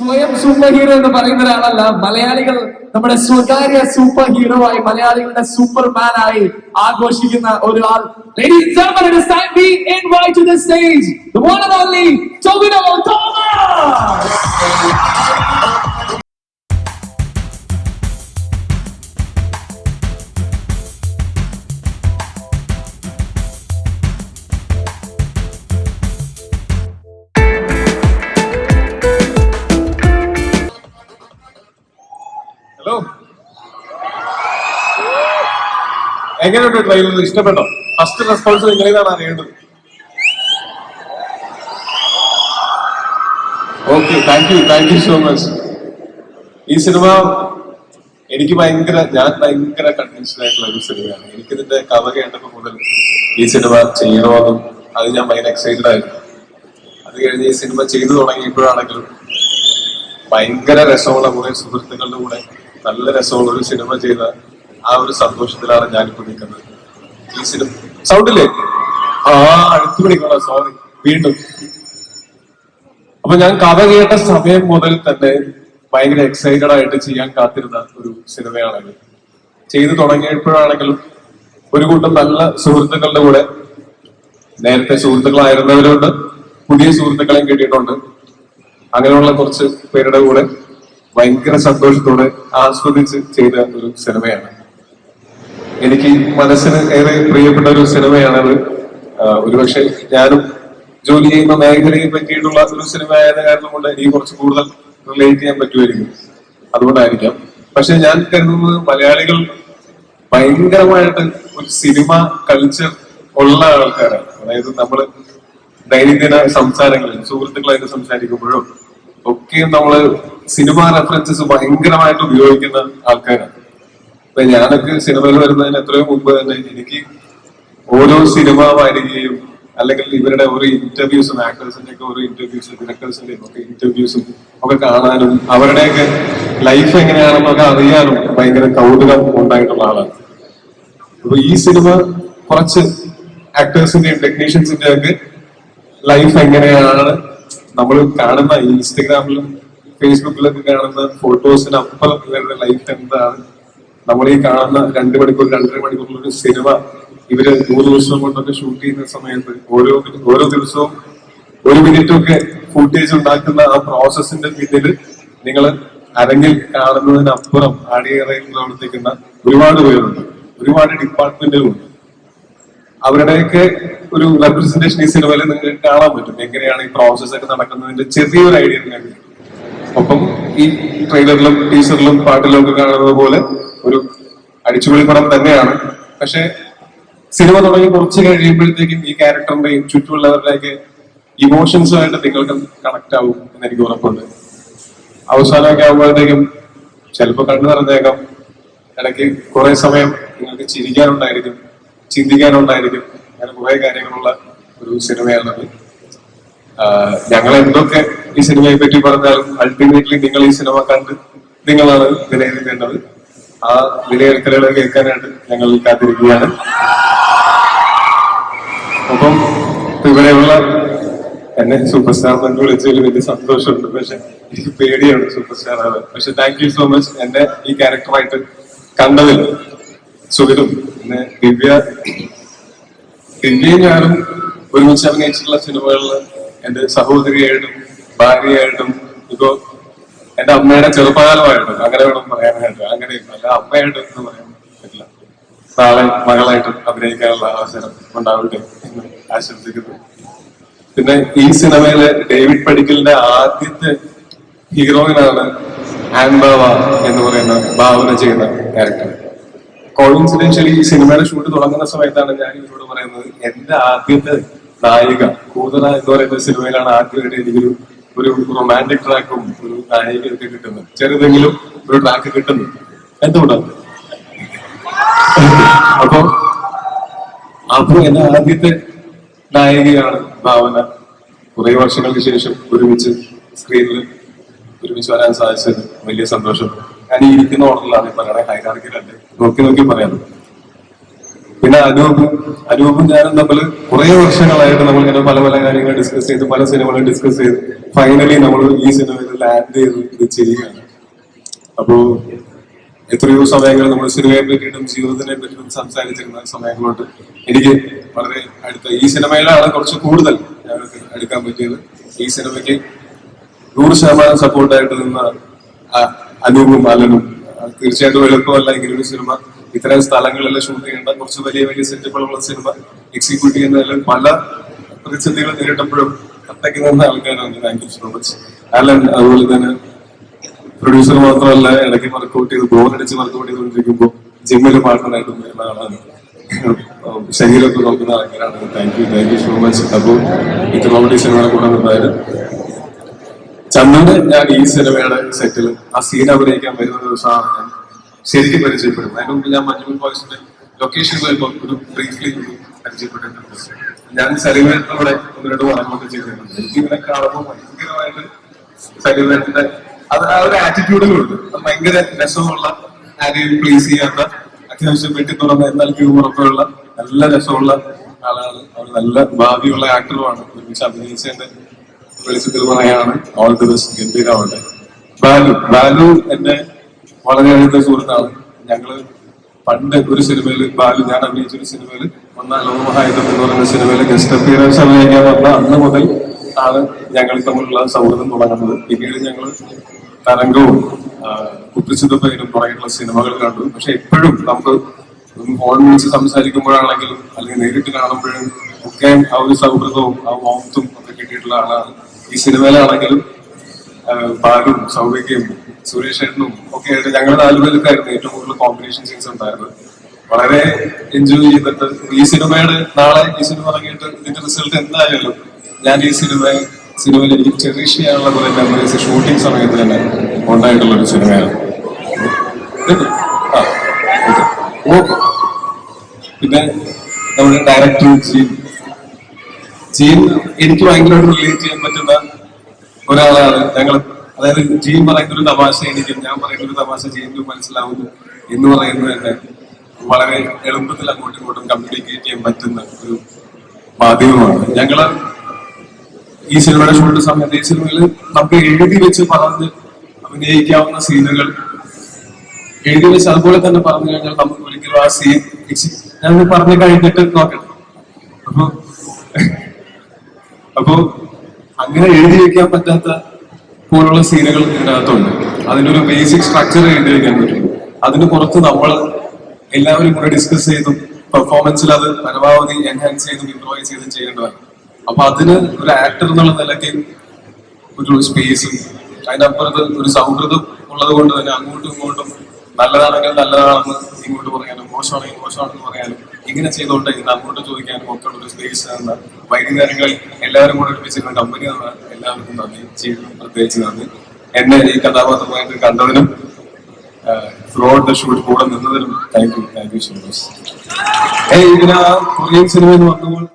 സ്വയം super hero എന്ന് പറയുന്ന ഒരാളല്ല മലയാളികൾ നമ്മുടെ സ്വകാര്യ സൂപ്പർ ഹീറോ ആയി മലയാളികളുടെ സൂപ്പർമാൻ ആയി ആഘോഷിക്കുന്ന ഒരാൾ. Ladies. ഹലോ എങ്ങനെയുണ്ട് ട്രെയിലർ ഇഷ്ടപ്പെട്ടോ? ഫസ്റ്റ് റെസ്പോൺസ് നിങ്ങളേതാണ് അറിയേണ്ടത്. Okay thank you thank you so much ഈ സിനിമ എനിക്ക് ഭയങ്കര ഞാൻ ഭയങ്കര കൺവിൻസ്ഡ് ആയിട്ടുള്ള ഒരു സിനിമയാണ്. എനിക്കിതിന്റെ കഥ കേട്ടപ്പോൾ മുതൽ ഈ സിനിമ ചെയ്യണമെന്നും അത് ഞാൻ ഭയങ്കര എക്സൈറ്റഡ് ആയിരുന്നു. അത് കഴിഞ്ഞ് ഈ സിനിമ ചെയ്തു തുടങ്ങിയപ്പോഴാണെങ്കിലും ഭയങ്കര രസമുള്ള കുറെ സുഹൃത്തുക്കളുടെ കൂടെ നല്ല രസമുള്ള ഒരു സിനിമ ചെയ്ത ആ ഒരു സന്തോഷത്തിലാണ് ഞാനിപ്പോ നിൽക്കുന്നത്. ഈ സിനിമ സൗണ്ടില്ലേ? ആ അടുത്ത് പിടിക്കണം സോറി വീണ്ടും. അപ്പൊ ഞാൻ കഥ കേട്ട സമയം മുതൽ തന്നെ ഭയങ്കര എക്സൈറ്റഡ് ആയിട്ട് ചെയ്യാൻ കാത്തിരുന്ന ഒരു സിനിമയാണത്. ചെയ്തു തുടങ്ങിയപ്പോഴാണെങ്കിലും ഒരു കൂട്ടം നല്ല സുഹൃത്തുക്കളുടെ കൂടെ നേരത്തെ സുഹൃത്തുക്കളായിരുന്നവരുണ്ട് പുതിയ സുഹൃത്തുക്കളെയും കിട്ടിയിട്ടുണ്ട്. അങ്ങനെയുള്ള കുറച്ച് പേരുടെ കൂടെ ഭയങ്കര സന്തോഷത്തോടെ ആസ്വദിച്ച് ചെയ്ത ഒരു സിനിമയാണ്. എനിക്ക് മനസ്സിന് ഏറെ പ്രിയപ്പെട്ട ഒരു സിനിമയാണത്. ഒരുപക്ഷെ ഞാനും ജോലി ചെയ്യുന്ന മേഖലയെ പറ്റിയിട്ടുള്ള ഒരു സിനിമ ആയത് കാരണം കൊണ്ട് എനിക്ക് കുറച്ച് കൂടുതൽ റിലേറ്റ് ചെയ്യാൻ പറ്റുമായിരിക്കും. അതുകൊണ്ടായിരിക്കാം. പക്ഷെ ഞാൻ കരുതുന്നത് മലയാളികൾ ഭയങ്കരമായിട്ട് ഒരു സിനിമ കൾച്ചർ ഉള്ള ആൾക്കാരാണ്. അതായത് നമ്മൾ ദൈനംദിന സംസാരങ്ങളിൽ സുഹൃത്തുക്കളായിട്ട് സംസാരിക്കുമ്പോഴും ഒക്കെയും നമ്മൾ സിനിമ റെഫറൻസസ് ഭയങ്കരമായിട്ട് ഉപയോഗിക്കുന്ന ആൾക്കാരാണ്. ഇപ്പൊ ഞാനൊക്കെ സിനിമയിൽ വരുന്നതിന് എത്രയോ മുമ്പ് തന്നെ എനിക്ക് ഓരോ സിനിമ വരികയും അല്ലെങ്കിൽ ഇവരുടെ ഓരോ ഇന്റർവ്യൂസും ആക്ടേഴ്സിന്റെ ഒക്കെ ഓരോ ഇന്റർവ്യൂസും ഡിറക്ടേഴ്സിന്റെയും ഒക്കെ ഇന്റർവ്യൂസും ഒക്കെ കാണാനും അവരുടെയൊക്കെ ലൈഫ് എങ്ങനെയാണെന്നൊക്കെ അറിയാനും ഭയങ്കര കൗതുകം ഉണ്ടായിട്ടുള്ള ആളാണ്. അപ്പൊ ഈ സിനിമ കുറച്ച് ആക്ടേഴ്സിന്റെയും ടെക്നീഷ്യൻസിന്റെയും ഒക്കെ ലൈഫ് എങ്ങനെയാണ് നമ്മൾ കാണുന്ന ഇൻസ്റ്റഗ്രാമിലും ഫേസ്ബുക്കിലൊക്കെ കാണുന്ന ഫോട്ടോസിന് അപ്പുറം ഇവരുടെ ലൈഫ് എന്താണ്? നമ്മൾ ഈ കാണുന്ന രണ്ട് മണിക്കൂർ രണ്ടര മണിക്കൂറിലൊരു സിനിമ ഇവർ നൂറ് ദിവസം കൊണ്ടൊക്കെ ഷൂട്ട് ചെയ്യുന്ന സമയത്ത് ഓരോ ഓരോ ദിവസവും ഒരു മിനിറ്റ് ഒക്കെ ഫുട്ടേജ് ഉണ്ടാക്കുന്ന ആ പ്രോസസ്സിന്റെ പിന്നിൽ നിങ്ങൾ അരങ്ങിൽ കാണുന്നതിനപ്പുറം അടിയറയിൽ പ്രവർത്തിക്കുന്ന ഒരുപാട് പേരുണ്ട്. ഒരുപാട് ഡിപ്പാർട്ട്മെന്റുകളുണ്ട് അവരുടെയൊക്കെ ഒരു റെപ്രസെന്റേഷൻ ഈ സിനിമയിൽ നിങ്ങൾക്ക് കാണാൻ പറ്റും. എങ്ങനെയാണ് ഈ പ്രോസസ് ഒക്കെ നടക്കുന്നതിന്റെ ചെറിയൊരു ഐഡിയ നിങ്ങൾക്ക്. ഒപ്പം ഈ ട്രെയിലറിലും ടീച്ചറിലും പാട്ടിലും ഒക്കെ കാണുന്നത് പോലെ ഒരു അടിച്ചുപൊളി പടം തന്നെയാണ്. പക്ഷെ സിനിമ തുടങ്ങി കുറച്ച് കഴിയുമ്പോഴത്തേക്കും ഈ ക്യാരക്ടറിന്റെയും ചുറ്റുമുള്ളവരുടെയൊക്കെ ഇമോഷൻസുമായിട്ട് നിങ്ങൾക്ക് കണക്ട് ആവും എന്ന് എനിക്ക് ഉറപ്പുണ്ട്. അവസാനമൊക്കെ ആകുമ്പോഴത്തേക്കും ചിലപ്പോൾ കണ്ണു നിറഞ്ഞേക്കാം. ഇടയ്ക്ക് കുറെ സമയം നിങ്ങൾക്ക് ചിരിക്കാനുണ്ടായിരിക്കും. ചിന്തിക്കാനുണ്ടായിരിക്കും അങ്ങനെ കുറെ കാര്യങ്ങളുള്ള ഒരു സിനിമയാണത്. ഞങ്ങൾ എന്തൊക്കെ ഈ സിനിമയെ പറ്റി പറഞ്ഞാലും അൾട്ടിമേറ്റ്ലി നിങ്ങൾ ഈ സിനിമ കണ്ട് നിങ്ങളാണ് വിലയിരുത്തേണ്ടത് ആ വിലയിരുത്തലുകൾ കേൾക്കാനായിട്ട് ഞങ്ങൾ കാത്തിരിക്കുകയാണ്. അപ്പം ഇവിടെയുള്ള എന്നെ സൂപ്പർ സ്റ്റാർ എന്ന് വിളിച്ചതിൽ വലിയ സന്തോഷമുണ്ട്. പക്ഷെ എനിക്ക് പേടിയാണ് സൂപ്പർ സ്റ്റാർ ആവാൻ. പക്ഷെ താങ്ക് യു സോ മച്ച് എന്നെ ഈ ക്യാരക്ടറായിട്ട് കണ്ടതിൽ സുഖിതും പിന്നെ ദിവ്യ ദിവ്യയും ഞാനും ഒരുമിച്ച് അഭിനയിച്ചിട്ടുള്ള സിനിമകളിൽ എന്റെ സഹോദരിയായിട്ടും ഭാര്യയായിട്ടും ഇപ്പോ എന്റെ അമ്മയുടെ ചെറുപ്പകാലമായിട്ടും അങ്ങനെ വേണം പറയാനായിട്ട് അങ്ങനെ അല്ല അമ്മയായിട്ടും എന്ന് പറയാൻ പറ്റില്ല. നാളെ മകളായിട്ടും അഭിനയിക്കാനുള്ള അവസരം ഉണ്ടാവട്ടെ എന്ന് ആശംസിക്കുന്നു. പിന്നെ ഈ സിനിമയിലെ ഡേവിഡ് പടിക്കലിന്റെ ആദ്യത്തെ ഹീറോയിനാണ് ആൻബാവ എന്ന് പറയുന്ന ഭാവന ചെയ്യുന്ന ക്യാരക്ടർ. കോയിൻസിഡൻഷ്യലി ഈ സിനിമയുടെ ഷൂട്ട് തുടങ്ങുന്ന സമയത്താണ് ഞാൻ ഇവരോട് പറയുന്നത് എന്റെ ആദ്യത്തെ നായിക കൂതറ എന്ന് പറയുന്ന സിനിമയിലാണ് ആദ്യമായിട്ട് എനിക്കൊരു ഒരു റൊമാന്റിക് ട്രാക്കും ഒരു നായികയൊക്കെ കിട്ടുന്നത്. ചെറുതെങ്കിലും ഒരു ട്രാക്ക് കിട്ടുന്നത് എന്തുകൊണ്ടാണ്? അപ്പൊ അപ്പൊ എന്റെ ആദ്യത്തെ നായികയാണ് ഭാവന. കുറെ വർഷങ്ങൾക്ക് ശേഷം ഒരുമിച്ച് സ്ക്രീനിൽ ഒരുമിച്ച് വരാൻ സാധിച്ചത് വലിയ സന്തോഷം. ഞാൻ ഇരിക്കുന്ന ഓർഡറിലാണ് പറയണേ ഹൈറാർക്കിലല്ലേ നോക്കി നോക്കി പറയാം പിന്നെ അനൂപ് അനൂപും ഞാനും തമ്മിൽ കുറെ വർഷങ്ങളായിട്ട് നമ്മൾ ഇങ്ങനെ പല പല കാര്യങ്ങൾ ഡിസ്കസ് ചെയ്ത് പല സിനിമകളും ഡിസ്കസ് ചെയ്ത്. ഫൈനലി നമ്മൾ ഈ സിനിമയിൽ ലാൻഡ് ചെയ്ത് ഇത് ചെയ്യുകയാണ്. അപ്പോ എത്രയോ സമയങ്ങൾ നമ്മൾ സിനിമയെ പറ്റിയിട്ടും ജീവിതത്തിനെ പറ്റിയിട്ടും സംസാരിച്ചിരുന്ന സമയങ്ങളോട്ട് എനിക്ക് വളരെ അടുത്ത ഈ സിനിമയിലാണ് കുറച്ച് കൂടുതൽ ഞങ്ങൾക്ക് എടുക്കാൻ പറ്റിയത്. ഈ സിനിമയ്ക്ക് നൂറ് ശതമാനം സപ്പോർട്ടായിട്ട് നിന്ന അനൂപും അലനും തീർച്ചയായിട്ടും എളുപ്പമല്ല ഇങ്ങനെ ഒരു സിനിമ. ഇത്തരം സ്ഥലങ്ങളിലെല്ലാം ഷൂട്ട് ചെയ്യേണ്ട കുറച്ച് വലിയ വലിയ സെറ്റപ്പുകളുള്ള സിനിമ എക്സിക്യൂട്ട് ചെയ്യുന്നതിൽ പല പ്രതിസന്ധികൾ നേരിട്ടപ്പോഴും ഒറ്റയ്ക്ക് നിന്ന ആൾക്കാരാണ് thank you so much Alan അതുപോലെ തന്നെ പ്രൊഡ്യൂസർ മാത്രമല്ല ഇടയ്ക്ക് വർക്കൗട്ട് ചെയ്ത് ബോർ അടിച്ച് വർക്കൗട്ട് ചെയ്തുകൊണ്ടിരിക്കുമ്പോൾ ജിമ്മിൽ പാർട്ട്ണറായിട്ട് വരുന്ന ആളാണ്. ശരീരമൊക്കെ നോക്കുന്ന ആൾക്കാരാണ്. Thank you thank you so much അപ്പോൾ ഈ സിനിമകളെ കൂടെ നിന്നായിരുന്നു ചന്ദ്രന് ഞാൻ ഈ സിനിമയുടെ സെറ്റിൽ ആ സീൻ അഭിനയിക്കാൻ വരുന്ന ദിവസമാണ് ഞാൻ ശരിക്കും പരിചയപ്പെടുന്നത് അതിന് മുമ്പ് ഞാൻ മഞ്ഞുമൽ ബോയ്സിന്റെ ലൊക്കേഷനിൽ വരുമ്പോൾ ഒരു ബ്രീഫ്ലി പരിചയപ്പെട്ടിട്ടുണ്ട്. ഞാൻ സലിവേട്ടനോടെ ഒന്ന് രണ്ട് ചെയ്തിട്ടുണ്ട്. എനിക്ക് ഇവനെ കാണുമ്പോൾ ഭയങ്കരമായിട്ട് സലിവേട്ടന്റെ അത് ആ ഒരു ആറ്റിറ്റ്യൂഡിലുണ്ട് ഭയങ്കര രസമുള്ള ആരെയും പ്ലേസ് ചെയ്യാത്ത അത്യാവശ്യം വെട്ടി തുറന്ന എന്നാൽ ഹ്യൂമറൊക്കെയുള്ള നല്ല രസമുള്ള ആളാണ്. അവർ നല്ല ഭാവിയുള്ള ആക്ടറുമാണ് ഒരുമിച്ച് അഭിനയിച്ചതിന്റെ വെളിച്ചത്തിൽ പറയാണ് ഓൾ ദി ബെസ്റ്റ് ഗംഭീരാവട്ടെ. ബാലു ബാലു എന്നെ വളരെ അടുത്ത സുഹൃത്താണ്. ഞങ്ങൾ പണ്ട് ഒരു സിനിമയിൽ ബാലു ഞാൻ അഭിനയിച്ച ഒരു സിനിമയിൽ ഒന്നാം ലോകമഹായുധം എന്ന് പറയുന്ന സിനിമയിൽ ഗസ്റ്റ് അപ്പിയറൻസ് അഭിനയിക്കാൻ വന്ന അന്ന് മുതൽ ആണ് ഞങ്ങൾ തമ്മിലുള്ള സൗഹൃദം തുടങ്ങുന്നത്. പിന്നീട് ഞങ്ങൾ തരംഗവും കുപ്പിച്ചുതപ്പനും തുടങ്ങിയിട്ടുള്ള സിനിമകൾ കണ്ടു. പക്ഷെ എപ്പോഴും നമുക്ക് ഫോൺ വിളിച്ച് സംസാരിക്കുമ്പോഴാണെങ്കിലും അല്ലെങ്കിൽ നേരിട്ട് കാണുമ്പോഴും ഒക്കെ ആ ഒരു സൗഹൃദവും ആ വോമത്തും ഒക്കെ കിട്ടിയിട്ടുള്ള ആളാണ് ഈ സിനിമയിലാണെങ്കിലും ബാലും സൗഭിക്കും സുരേഷ് ഏട്ടനും ഒക്കെ ആയിട്ട് ഞങ്ങൾ നാലുപേർക്കായിരുന്നു ഏറ്റവും കൂടുതൽ കോമ്പിനേഷൻ സീൻസ് ഉണ്ടായിരുന്നത്. വളരെ എൻജോയ് ചെയ്തിട്ട് ഈ സിനിമയുടെ നാളെ ഈ സിനിമ ഇറങ്ങിയിട്ട് ഇതിന്റെ റിസൾട്ട് എന്തായാലും ഞാൻ ഈ സിനിമ സിനിമയിൽ എനിക്ക് ചെറിഷ് ചെയ്യാനുള്ള കുറെ മെമ്മറീസ് ഷൂട്ടിംഗ് സമയത്ത് തന്നെ ഉണ്ടായിട്ടുള്ള ഒരു സിനിമയാണ്. പിന്നെ നമ്മുടെ ഡയറക്ടർ ജീൻ ജീൻ എനിക്ക് ഭയങ്കരമായിട്ട് റിലേറ്റ് ചെയ്യാൻ പറ്റുന്ന ഒരാളാണ് ഞങ്ങൾ അതായത് ജീൻ പറയുന്ന ഒരു തമാശ എനിക്കും ഞാൻ പറയുന്ന ഒരു തമാശ ജീനും മനസ്സിലാവുന്നു എന്ന് പറയുന്നത് തന്നെ വളരെ എളുപ്പത്തിൽ അങ്ങോട്ടും ഇങ്ങോട്ടും കമ്മ്യൂണിക്കേറ്റ് ചെയ്യാൻ പറ്റുന്ന ഒരു മാധ്യമമാണ്. ഞങ്ങൾ ഈ സിനിമയുടെ ഷൂട്ട് സമയത്ത് ഈ സിനിമയിൽ നമുക്ക് എഴുതി വെച്ച് പറഞ്ഞ് അഭിനയിക്കാവുന്ന സീനുകൾ എഴുതി വെച്ച് അതുപോലെ തന്നെ പറഞ്ഞു കഴിഞ്ഞാൽ നമുക്ക് ഒരിക്കലും ആ സീൻ ഞാൻ പറഞ്ഞു കഴിഞ്ഞിട്ട് നോക്കണം അപ്പൊ അപ്പൊ അങ്ങനെ എഴുതി വെക്കാൻ പറ്റാത്ത പോലുള്ള സീനുകൾ ഇതിനകത്തുണ്ട്. അതിനൊരു ബേസിക് സ്ട്രക്ചർ എഴുതി വെക്കാൻ പറ്റും. അതിന് പുറത്ത് നമ്മൾ എല്ലാവരും കൂടെ ഡിസ്കസ് ചെയ്തും പെർഫോമൻസിൽ അത് പരമാവധി എൻഹാൻസ് ചെയ്തും ഇംപ്രൂവൈസ് ചെയ്തും ചെയ്യേണ്ടതാണ്. അപ്പൊ അതിന് ഒരു ആക്ടർ എന്നുള്ള നിലയ്ക്ക് ഒരു സ്പേസും അതിനപ്പുറത്ത് ഒരു സൗഹൃദം ഉള്ളത് കൊണ്ട് തന്നെ അങ്ങോട്ടും ഇങ്ങോട്ടും നല്ലതാണെങ്കിൽ നല്ലതാണെന്ന് ഇങ്ങോട്ട് പറയാനും മോശമാണെങ്കിൽ മോശമാണെന്ന് പറയാനും ഇങ്ങനെ ചെയ്തോട്ടെ ഇത് അങ്ങോട്ട് ചോദിക്കാനും ഒക്കെ ഒരു സ്പേസ് ആണ്. വൈകുന്നേരങ്ങളിൽ എല്ലാവരും കൂടെ ഒരുമിച്ചിരുന്ന കമ്പനി ആണ്. എല്ലാവർക്കും നന്ദി. ചെയ്യുന്നു പ്രത്യേകിച്ച് നന്ദി. എന്നെ ഈ കഥാപാത്രമായിട്ട് കണ്ടതിനും ദ ഷൂട്ട് കൂടെ നിന്നതിനും thank you thank you so much ഏ ഇതിനാ കൊറിയൻ സിനിമ എന്ന് പറഞ്ഞപ്പോൾ